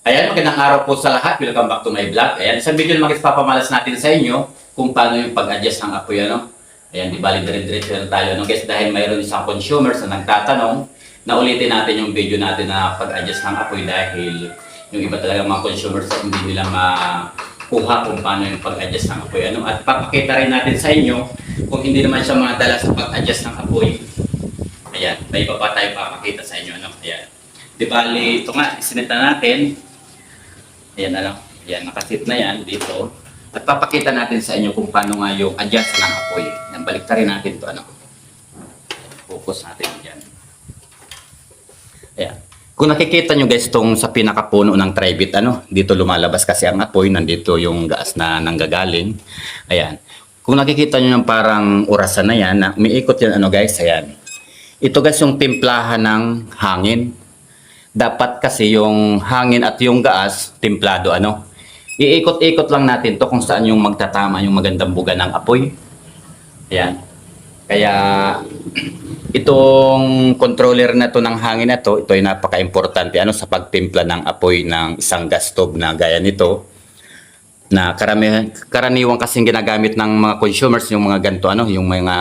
Ayan, magandang araw po sa lahat. Welcome back to my vlog. Ayan, isang video naman papamalas natin sa inyo kung paano yung pag-adjust ng apoy, ano. Ayan, di bali dire-diretso na tayo, ano guys, dahil mayroon isang consumers na nagtatanong na ulitin natin yung video natin na pag-adjust ng apoy dahil yung iba talaga mga consumers hindi nila makuha kung paano yung pag-adjust ng apoy, ano. At papakita rin natin sa inyo kung hindi naman siya madala sa pag-adjust ng apoy. Ayan, may iba pa tayo papakita sa inyo, ano. Ayan. Di bali, ito nga, isinita natin. Ayan na lang. Ayan, nakasit na yan dito. At papakita natin sa inyo kung paano nga yung adjust ng apoy. Yan, balik rin natin to ano. Focus natin yan. Ayan. Kung nakikita nyo guys tong sa pinakapuno ng tribit, ano, dito lumalabas kasi ang apoy, nandito yung gas na nanggagaling. Ayan. Kung nakikita nyo yung parang orasan na yan, na umiikot yan, ano guys, ayan. Ito guys yung timplahan ng hangin dapat kasi yung hangin at yung gas, templado ano. Iikot-ikot lang natin to kung saan yung magtatama yung magandang buga ng apoy. Ayan. Kaya itong controller na to ng hangin na to, ito ay napaka-importante ano sa pagtimpla ng apoy ng isang gas stove na gaya nito na karami, karaniwang kasing ginagamit ng mga consumers yung mga ganito ano, yung mga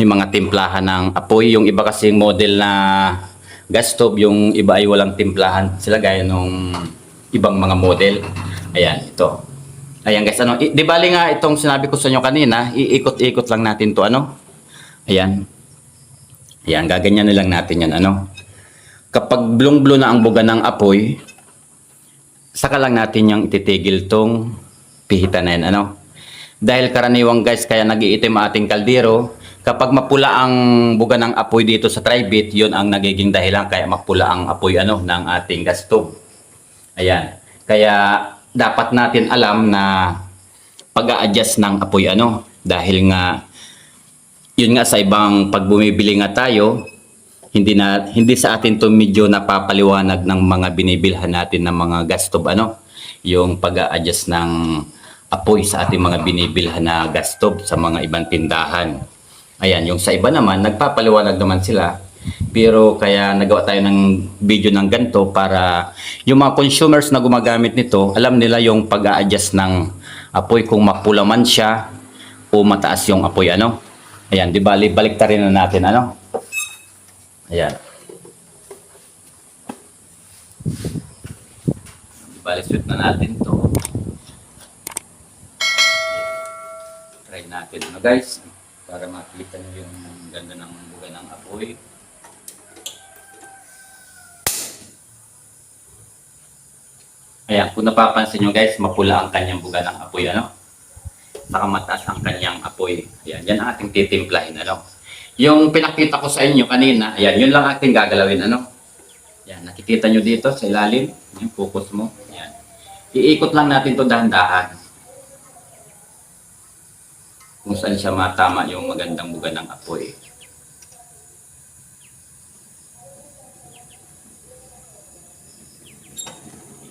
may mga timplahan ng apoy, yung iba kasing model na gas stove, yung iba ay walang timplahan sila gaya nung ibang mga model. Ayan, ito. Ayan guys, ano, di bali nga itong sinabi ko sa inyo kanina, iikot-ikot lang natin to ano. Ayan. Ayan, gaganyan na lang natin yan ano. Kapag blong-blow na ang buga ng apoy, saka lang natin yung ititigil tong pihitan na yan ano. Dahil karaniwang guys, kaya nagiitim ating kaldero, kapag mapula ang buga ng apoy dito sa tribit, yun ang nagiging dahilan kaya mapula ang apoy ano ng ating gas stove. Ayan. Kaya dapat natin alam na pag-a-adjust ng apoy ano dahil nga yun nga sa ibang pag bumibili nga tayo hindi na hindi sa atin to medyo napapaliwanag ng mga binibilhan natin ng mga gas stove ano yung pag-a-adjust ng apoy sa ating mga binibilhan na gas stove sa mga ibang tindahan. Ayan, yung sa iba naman nagpapaliwanag naman sila pero kaya nagawa tayo ng video ng ganito para yung mga consumers na gumagamit nito, alam nila yung pag-a-adjust ng apoy kung mapula man siya o mataas yung apoy ano. Ayan, di bali balik rin na natin ano. Ayan. Bali sweet na natin to. Try natin ano guys para makita niyo yung ganda ng buga ng apoy. Ayan, kung napapansin nyo guys, mapula ang kanyang buga ng apoy, ano? Saka mataas ang kanyang apoy. Ayan, yan ang ating titimplahin, ano? Yung pinakita ko sa inyo kanina, ayan, yun lang ating gagalawin, ano? Ayan, nakikita nyo dito sa ilalim, yung focus mo, ayan. Iikot lang natin to dahan-dahan. Kung saan siya matama yung magandang buga ng apoy.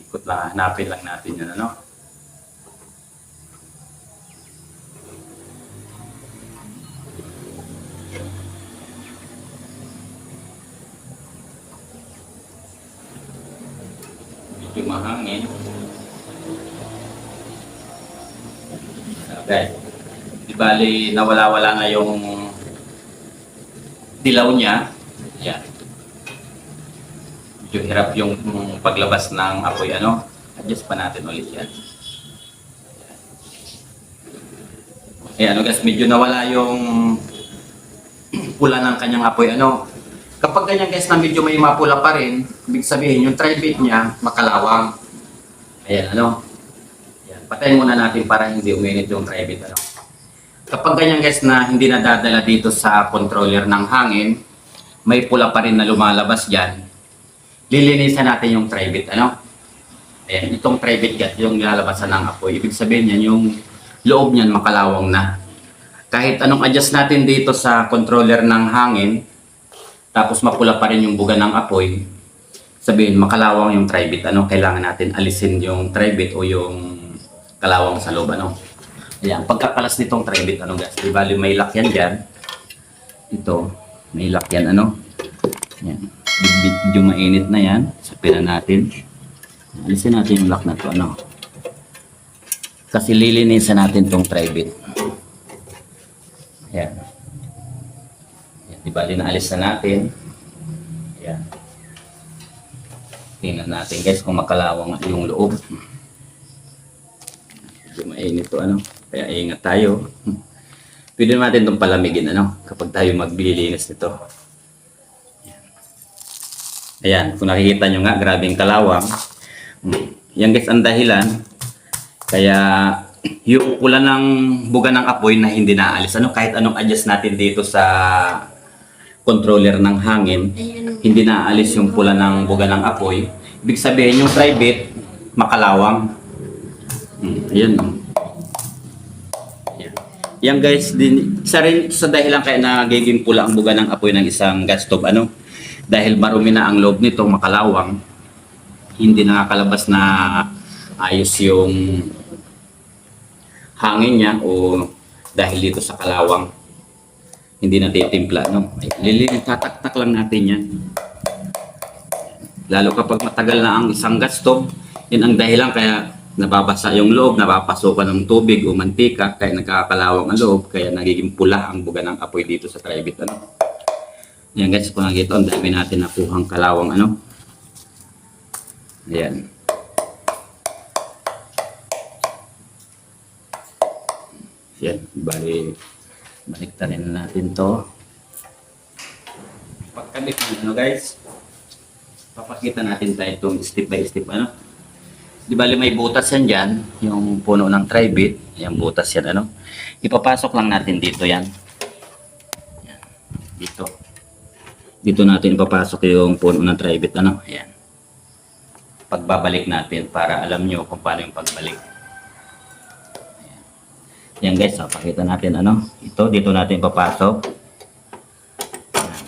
Ikot lang, hanapin lang natin yun, ano? Medyo mahangin. Okay. Bali, nawala-wala na yung dilaw niya. Yan. Medyo hirap yung paglabas ng apoy, ano? Adjust pa natin ulit yan. Ayan, ano guys, medyo nawala yung pula ng kanyang apoy, ano? Kapag ganyan guys na medyo may mapula pa rin, ibig sabihin yung tri-bit niya makalawang. Ayan, ano? Ayan, patayin muna natin para hindi uminit yung tri-bit, ano? Kapag ganyan guys na hindi nadadala dito sa controller ng hangin, may pula pa rin na lumalabas dyan, lilinisan natin yung tri-bit, ano? Ayan, itong tri-bit gas, yung nilalabasan ng apoy. Ibig sabihin yan, yung loob niyan makalawang na. Kahit anong adjust natin dito sa controller ng hangin, tapos mapula pa rin yung buga ng apoy, sabihin makalawang yung tri-bit, ano? Kailangan natin alisin yung tri-bit o yung kalawang sa loob, ano? Ayan, pagkakalas nitong tri-bit, ano guys? Di bali may lock yan dyan. Ito, may lock yan, ano? Ayan. Medyo mainit na yan. Sapiran natin. Alisin natin yung lock na to, ano. Kasi lilinisan natin tong tri-bit. Ayan. Ayan. Di bali na alis na natin. Ayan. Tingnan natin guys kung makalawang yung loob. Medyo mainit to ano. Kaya ingat tayo. Pwede natin itong palamigin ano kapag tayo maglilinis nito. Ayan. Kung nakikita nyo nga, grabing kalawang. Yan guys ang dahilan. Kaya yung pula ng buga ng apoy na hindi naalis. Ano, kahit anong adjust natin dito sa controller ng hangin, hindi naalis yung pula ng buga ng apoy. Ibig sabihin yung private, makalawang. Mm, ayan. Yan guys, din, isa rin sa dahilan kaya nagiging pula ang buga ng apoy ng isang gas stove. Ano? Dahil marumi na ang loob nito, makalawang, hindi nakakalabas na ayos yung hangin niya o dahil dito sa kalawang hindi natitimpla no Ay, lilinis tataktak lang natin yan lalo kapag matagal na ang isang gas stove yun ang dahilan kaya nababasa yung loob napapasukan ng tubig o mantika kaya nagkakalawang ang loob kaya nagiging pula ang buga ng apoy dito sa tribit ano yan guys kung nakita ang dami natin nakuhang kalawang ano Ayan. Yan, bali, baliktarin na natin to. Pagkabit ano guys, papakita natin tayo itong step by step ano. Di bali may butas yan dyan, yung puno ng tri-bit, yung butas yan ano. Ipapasok lang natin dito yan. Yan, dito. Dito natin ipapasok yung puno ng tri-bit ano. Ayan pagbabalik natin para alam nyo kung paano yung pagbalik. Ayan. Yan guys, so, pakita natin ano. Ito, dito natin papasok. Ayan.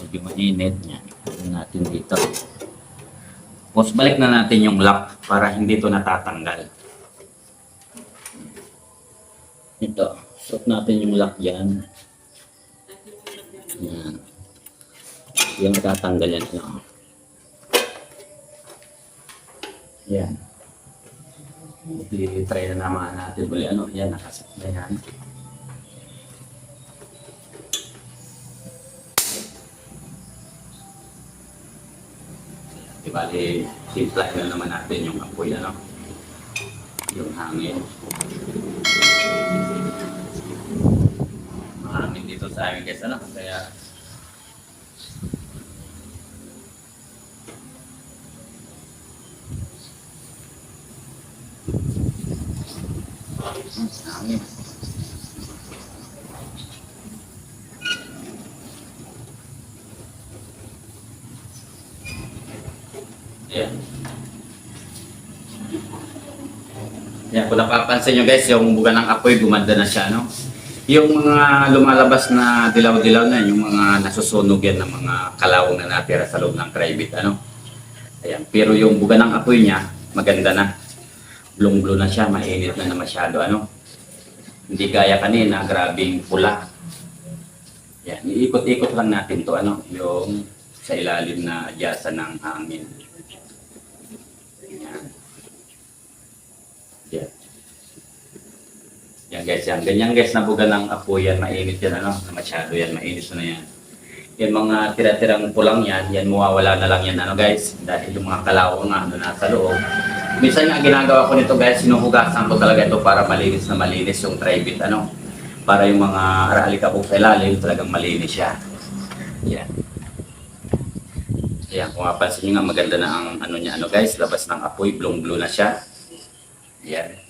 Medyo mainit. Yan. Ayan natin dito. Tapos balik na natin yung lock para hindi ito natatanggal. Ito. Suot natin yung lock dyan. Yan. Yung natatanggal yan. Ano. Yan. I-try na naman natin uli. Ano, yan, nakasit na yan. Bali, simplay na naman natin yung apoy, ano? Yung hangin. Mahangin dito sa amin guys, ano? Kaya Ayan. Yan, kung napapansin nyo guys, yung buga ng apoy, gumanda na siya, no? Yung mga lumalabas na dilaw-dilaw na, yung mga nasusunog yan ng mga kalawang na natira sa loob ng private, ano? Ayan. Pero yung buga ng apoy niya, maganda na. Blong-blue na siya, mainit na na masyado, ano? Hindi gaya kanina, grabing pula. Yan, iikot-ikot lang natin to, ano? Yung sa ilalim na adyasan ng hangin. Yan. Yan. Yan guys, yan. Ganyan guys, nabuga ng apoy yan. Mainit yan, ano? Masyado yan. Mainit na yan. Yan mga tira-tirang pulang yan, yan mawawala na lang yan, ano guys? Dahil yung mga kalawang nga, ano, nasa loob. Minsan nga ginagawa ko nito guys, sinuhugasan ko talaga ito para malinis na malinis yung tribit, ano? Para yung mga aralikabok sa ilalim, talagang malinis siya. Yan. Ayan, kung mapansin nyo nga, maganda na ang ano niya, ano guys, labas ng apoy, blong-blue na siya. Ayan.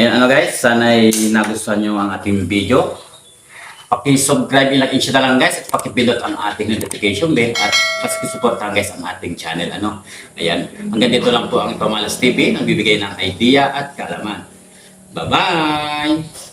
Ayan, ano guys, sana'y nagustuhan nyo ang ating video. Paki-subscribe lang insya na lang guys at pakipindot ang ating notification bell at pakisuportahan guys ang ating channel. Ano? Ayan, hanggang dito lang po ang Pamalas TV ang bibigay ng idea at kaalaman. Bye-bye!